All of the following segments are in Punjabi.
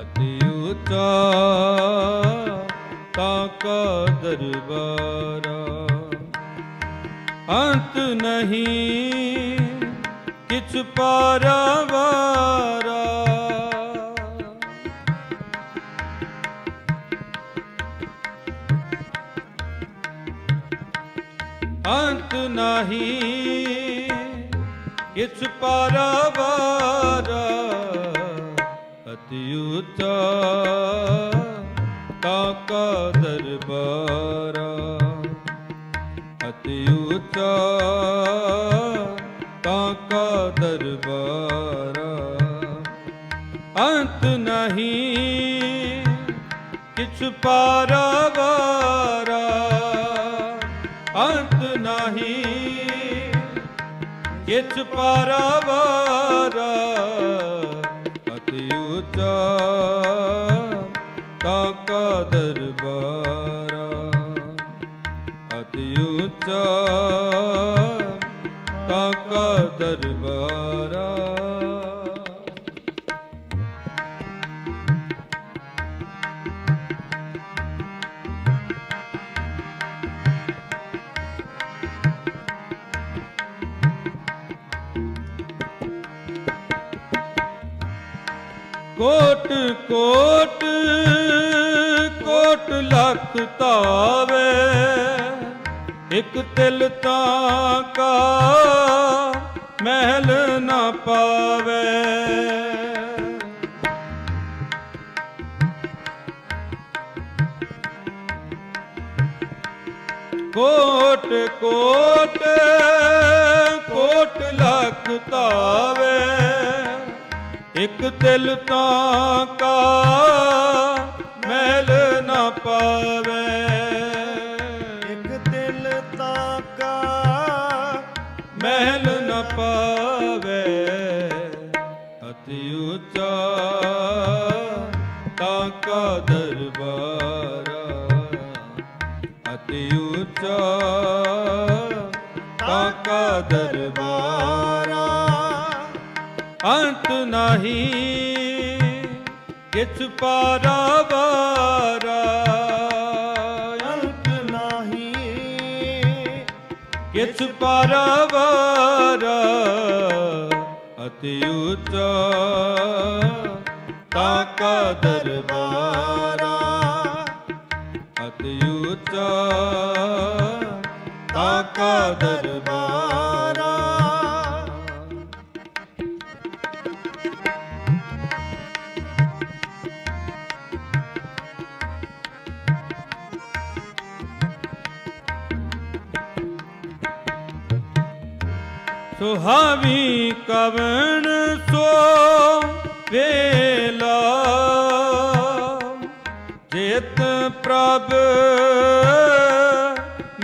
ਅਤੀ ਉੱਚਾ ਤਾਂ ਕਾ ਦਰਬਾਰਾ। ਅੰਤ ਨਹੀਂ ਕਿਛ ਪਾਰਵਾਰਾ। ਅੰਤ ਨਹੀਂ ਕਿਛ ਪਾਰਵਾਰਾ। ਅਤੀ ਉੱਚਾ ਤਾ ਦਰਬਾਰਾ। ਅਤੀ ਉੱਚਾ ਤਾ ਦਰਬਾਰਾ। ਅੰਤ ਨਹੀਂ ਕਿਛ ਪਾਰਵਾਰਾ। ਅੰਤ ਨਹੀਂ ਕਿਛ ਪਾਰਵਾਰਾ। ਅਤੀ ਉੱਚਾ ਤਾ ਕਾ ਦਰਬਾਰਾ। ਅਤੀ ਉੱਚਾ ਕੋਟ ਕੋਟ ਕੋਟ ਲੱਖ ਤਾਵੇ ਇੱਕ ਤਿਲ ਤਾਂ ਕਾ ਮਹਿਲ ਨਾ ਪਾਵੇ। ਕੋਟ ਕੋਟ ਦਿਲ ਤਾਂ ਕਾ ਮੈਲ ਨਾ ਪਾਵੇ। ਇੱਕ ਦਿਲ ਤਾਕਾ ਮਹਿਲ ਨ ਪਾਵੇ। ਅਤੀ ਉੱਚਾ ਤਾਂ ਕਾ ਦਰਬਾਰਾ। ਅਤੀ ਉੱਚਾ ਤਾਂ ਕਾ ਦਰਬਾਰਾ। ਅੰਤ ਨਹੀਂ ਕਿਛ ਪਾਰਾਵਾਰਾ। ਅੰਤ ਨਹੀਂ ਕਿਛ ਪਾਰਾਵਾਰਾ ਅਤੀ ਉੱਚਾ ਤਾਂ ਕਾ ਦਰਬਾਰਾ। ਅਤੀ ਉੱਚਾ ਤਾਂ ਕਾ ਦਰਬਾਰਾ। ਸੁਹਾਵੀ ਕਵਨ ਸੋ ਵੇਲਾ। ਜਿਤ ਪ੍ਰਭ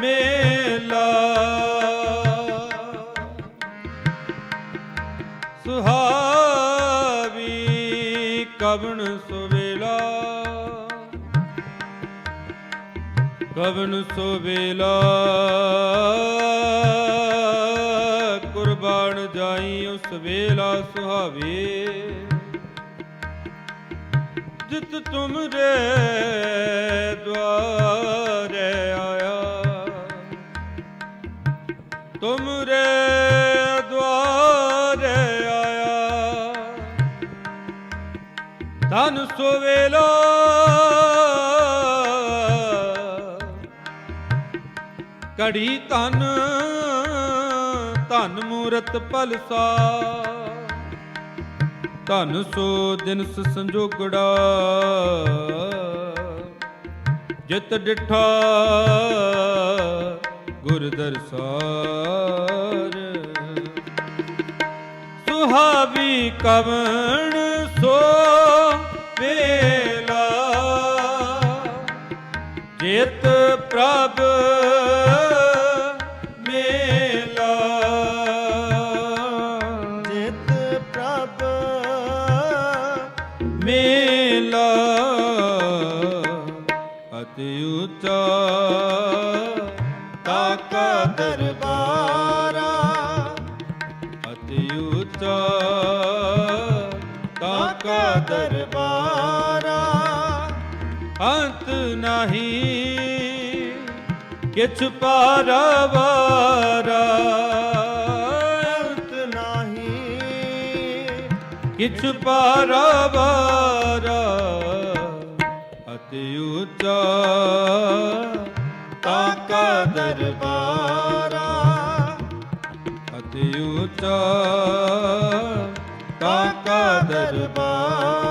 ਮੇਲਾ। ਸੁਹਾਵੀ ਕਵਨ ਸੋ ਵੇਲਾ। ਕਵਨ ਸੋ ਵੇਲਾ। ਜਾਈ ਉਸ ਵੇਲਾ ਸੁਹਾਵੇ। ਜਿਤ ਤੁਮਰੇ ਦਵਾਰੇ ਆਇਆ। ਤੁਮਰੇ ਦਵਾਰੇ ਆਇਆ। ਧਨ ਸੁਵੇਲਾ ਕੜੀ ਧਨ ਮੂਰਤ ਪਲਸਾ ਧਨ ਸੋ ਦਿਨਸ ਸੰਜੋਗੜਾ। ਜਿਤ ਡਿਠਾ ਗੁਰ ਦਰਸਾਰ। ਸੁਹਾਵੀ ਕਵਣ ਮੇਲਾ ਅਤੀ ਉੱਚਾ ਤਾਕਾ ਦਰਬਾਰਾ ਅਤੀ ਉੱਚਾ ਤਾਕਾ ਦਰਬਾਰਾ। ਅੰਤ ਨਹੀਂ ਕਿਛ ਪਾਰਵਾਰਾ। ਕਿਛ ਪਾਰਵਾਰਾ ਅਤਿ ਉੱਚਾ ਤਾਕਾ ਦਰਬਾਰਾ ਅਤਿ ਉੱਚਾ ਤਾਕਾ ਦਰਬਾਰਾ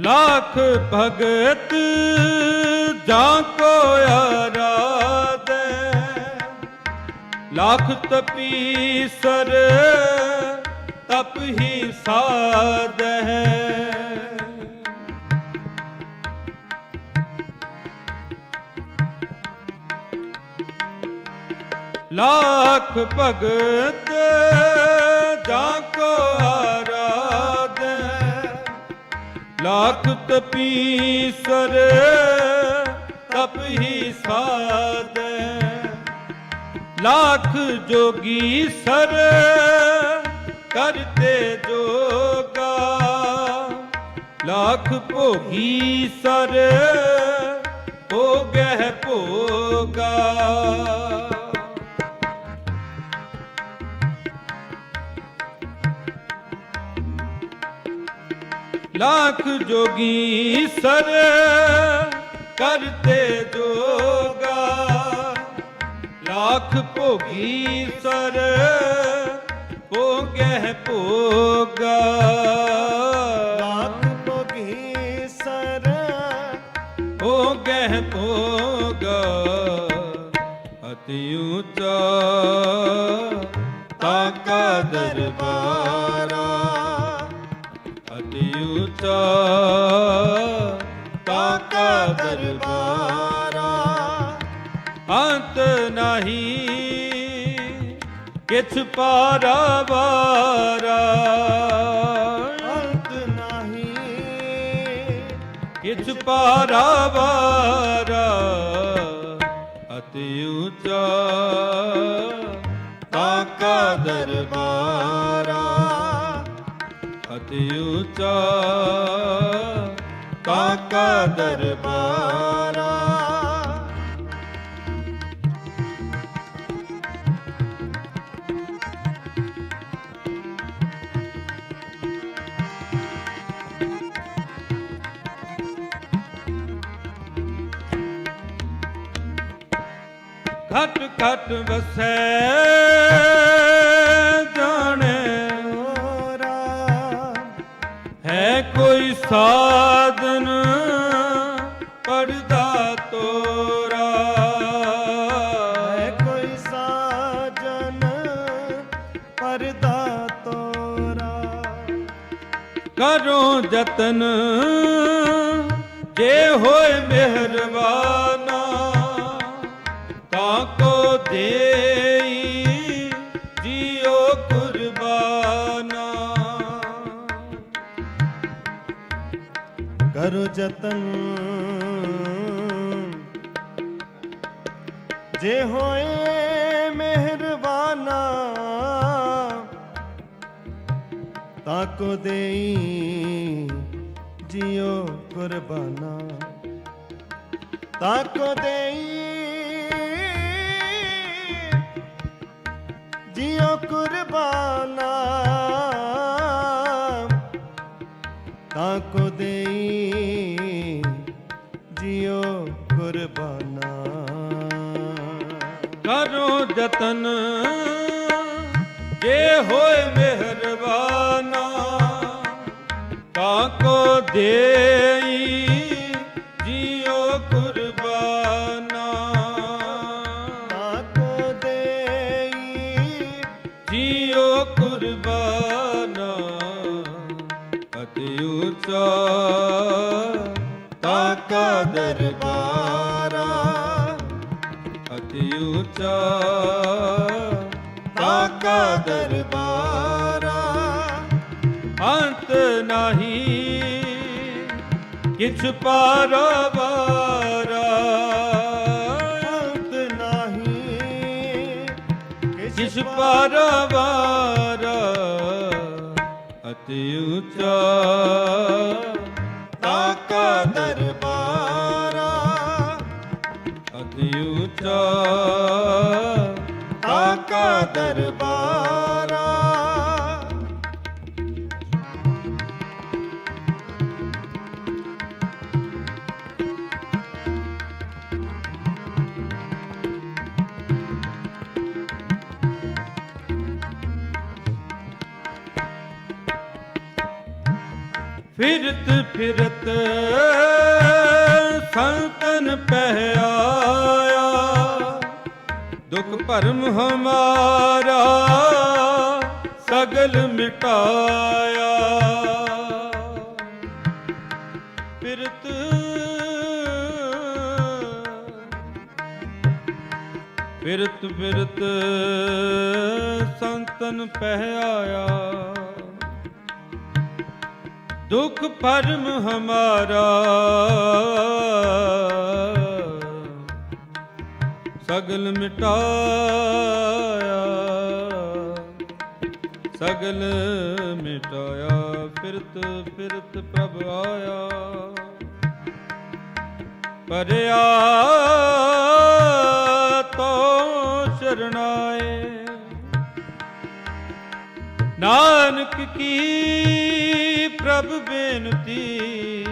ਲੱਖ ਭਗਤ ਜਾਂ ਕੋ ਆਰਾਧੈ ਲੱਖ ਤਪੀਸਰ ਤਪ ਹੀ ਸਾਧੈ ਲੱਖ ਭਗਤ ਜਾਂ ਕੋ ਲੱਖ ਤਪੀਸਰ ਤਪ ਹੀ ਸਾਧੈ ਲੱਖ ਜੋਗੀ ਸਰ ਕਰਤੇ ਜੋਗਾ ਲੱਖ ਭੋਗੀ ਸਰ ਭੋਗਹਿ ਭੋਗਾ ਲੱਖ ਜੋਗੀ ਸਰ ਕਰਤੇ ਜੋਗਾ ਲੱਖ ਭੋਗੀ ਸਰ ਭੋਗਹਿ ਭੋਗਾ ਲੱਖ ਭੋਗੀ ਸਰ ਭੋਗਹਿ ਭੋਗਾ ਅਤਿ ਉੱਚਾ ਤਾਕਾ ਦਰਬਾਰਾ ਤਾਕਾ ਦਰਬਾਰਾ ਅੰਤ ਨਹੀਂ ਕਿਛ ਪਾਰਾਵਾਰਾ ਅੰਤ ਨਾਹੀ ਕਿਛ ਪਾਰਾਵਾਰਾ ਅਤਿ ਉੱਚਾ। ਤਾਕਾ ਦਰਬਾਰਾ ਅਤਿ ਉੱਚਾ। ਦਰਬਾਰਾ। ਘਟ ਘਟ ਵਸੈ ਜਾਣੇ ਜਤਨ, ਜੇ ਹੋਏ ਮਿਹਰਬਾਨਾ, ਤਾਂ ਕੋ ਦੇਈ ਜੀਓ ਕੁਰਬਾਨਾ। ਕਰੋ ਜਤਨ, ਜੇ ਹੋਏ ਮਿਹਰਬਾਨਾ ਤਾਕੋ ਦੇਈ ਜਿਉ ਕੁਰਬਾਨਾ। ਤਾਂ ਕੋ ਦੇਈ ਜਿਉ ਕੁਰਬਾਨਾ। ਤਾਂ ਕੋ ਦੇਈ ਜਿਉ ਕੁਰਬਾਨਾ। ਕਰੋ ਜਤਨ ਤਾਂ ਕੋ ਅੰਤ ਨਹੀਂ। ਕਿਛ ਪਾਰਵਾਰਾ ਅੰਤ ਨਹੀਂ। ਕਿਛ ਪਾਰਵਾਰਾ ਅਤੀ ਉੱਚਾ ਤਾ ਦਰਬਾਰਾ। ਅਤੀ ਉੱਚਾ ਫਿਰਤ ਫਿਰਤ ਸੰਤਨ ਪਹਿ ਆਇਆ ਦੁਖ ਭਰਮ ਹਮਾਰਾ ਸਗਲ ਮਿਟਾਇਆ। ਫਿਰਤ ਫਿਰਤ ਫਿਰਤ ਸੰਤਨ ਪਹਿ ਆਇਆ ਦੁਖ ਭਰਮ ਹਮਾਰਾ। ਸਗਲ ਮਿਟਾਇਆ ਸਗਲ ਮਿਟਾਇਆ, ਫਿਰਤ ਫਿਰਤ ਪ੍ਰਭ ਆਇਆ। ਪਰਿਆ ਤੋ ਸ਼ਰਣਾਏ ਨਾਨਕ ਕੀ ਪ੍ਰਭ ਬੇਨਤੀ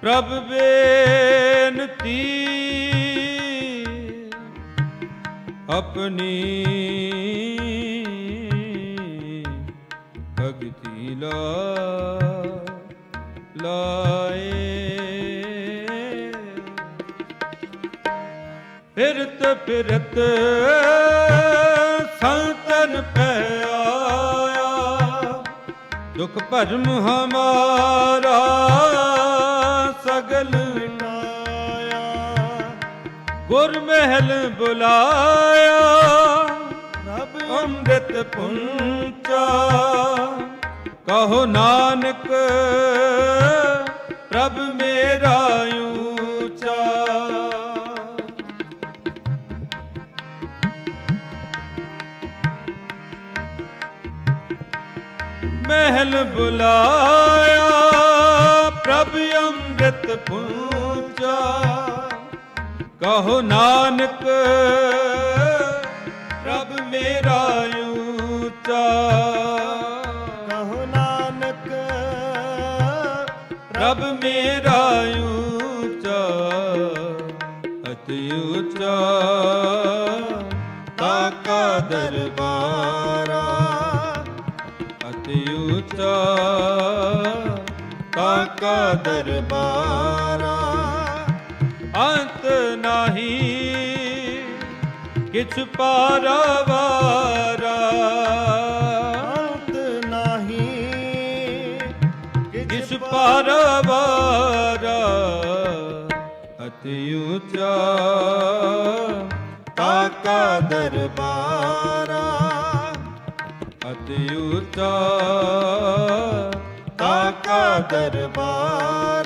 ਪ੍ਰਭ ਬੇਨਤੀ। ਆਪਣੀ ਭਗਤੀ ਲਾ ਲਾਏ। ਫਿਰਤ ਫਿਰਤ ਸੰਤਨ ਪੈ ਦੁਖ ਭਰਮ ਹਮਾਰਾ ਸਗਲ ਮਿਟਾਇਆ ਗੁਰ ਮਹਿਲ ਬੁਲਾਇਆ ਰੱਬ ਅੰਮ੍ਰਿਤ ਪੁੰਚਾ। ਕਹੋ ਨਾਨਕ ਪ੍ਰਭ ਮੇਰਾ ਊਚਾ ਮਹਿਲ ਬੁਲਾਇਆ ਪ੍ਰਭ ਅੰਮ੍ਰਿਤ ਪੂਜਾ। ਕਹੋ ਨਾਨਕ ਪ੍ਰਭ ਮੇਰਾ ਊਚਾ ਦਰਬਾਰਾ ਅੰਤ ਨਹੀਂ ਕਿਛ ਪਾਰਵਾਰਾ ਅੰਤ ਨਹੀਂ ਕਿਛ ਪਾਰਵਾਰਾ ਅਤੀ ਉੱਚਾ ਤਾ ਕਾ ਦਰਬਾਰਾ। ਅਤੀ ਉੱਚਾ ਤਾ ਕਾ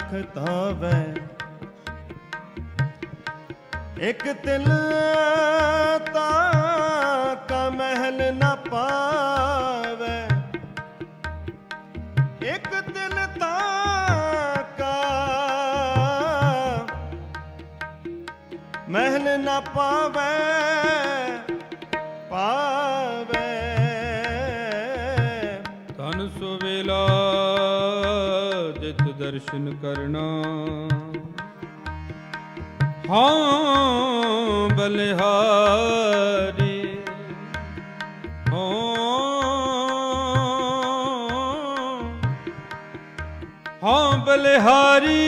ਲਖ ਤਾਵੈ ਇੱਕ ਤਿਲ ਤਾਂ ਕਾ ਮਹਿਲ ਨਾ ਪਾਵੈ। ਇੱਕ ਤਿਲ ਤਾਂ ਕਾ ਮਹਿਲ ਨਾ ਪਾਵੈ ਪਾਵੈ। ਤਨ ਵੇਲਾ ਦਰਸ਼ਨ ਕਰਨਾ। ਹਾਂ ਬਲਿਹਾਰੀ ਹਾਂ। ਬਲਿਹਾਰੀ।